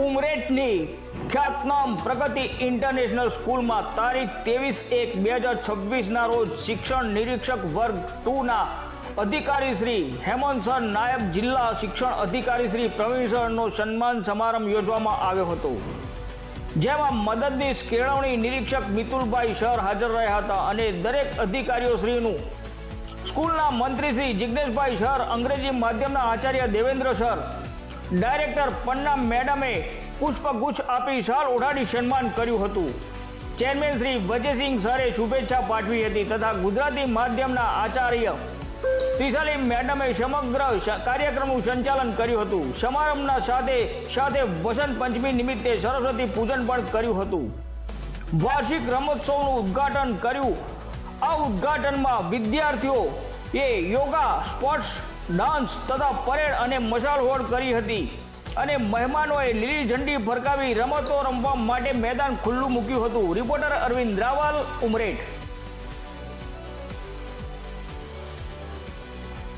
ઉમરેઠની ખ્યાતનામ પ્રગતિ ઇન્ટરનેશનલ સ્કૂલમાં તારીખ ત્રેવીસ એક બે હજાર છવ્વીસના રોજ શિક્ષણ નિરીક્ષક વર્ગ ટુના અધિકારી શ્રી હેમંત સર નાયબ જિલ્લા શિક્ષણ અધિકારી શ્રી પ્રવીણ સરનો સન્માન સમારંભ યોજવામાં આવ્યો હતો. જેમાં મદદનીશ કેળવણી નિરીક્ષક મિતુલભાઈ સર હાજર રહ્યા હતા અને દરેક અધિકારીઓ શ્રીનું સ્કૂલના મંત્રી શ્રી જિજ્ઞેશભાઈ સર, અંગ્રેજી માધ્યમના આચાર્ય દેવેન્દ્ર સર ડાયરેક્ટર પન્ના મેડમે પુષ્પગુચ્છ આપી શાલ ઉડાડી સન્માન કર્યું હતું. ચેરમેન શ્રી વજયસિંહ સરે શુભેચ્છા પાઠવી હતી તથા ગુજરાતી માધ્યમના આચાર્ય ત્રિશાલી મેડમે સમગ્ર કાર્યક્રમનું સંચાલન કર્યું હતું. સમારંભના સાથે સાથે વસંત પંચમી નિમિત્તે સરસ્વતી પૂજન પણ કર્યું હતું. વાર્ષિક રમોત્સવનું ઉદ્ઘાટન કર્યું. આ ઉદ્ઘાટનમાં વિદ્યાર્થીઓ એ યોગા, સ્પોર્ટ્સ, ડાન્સ તથા પરેડ અને મશાલ હોડ કરી હતી. અને મહેમાનોએ લીલી ઝંડી ફરકાવી રમતો રમવા માટે મેદાન ખુલ્લું મૂક્યું હતું. રિપોર્ટર અરવિંદ રાવલ, ઉમરેઠ.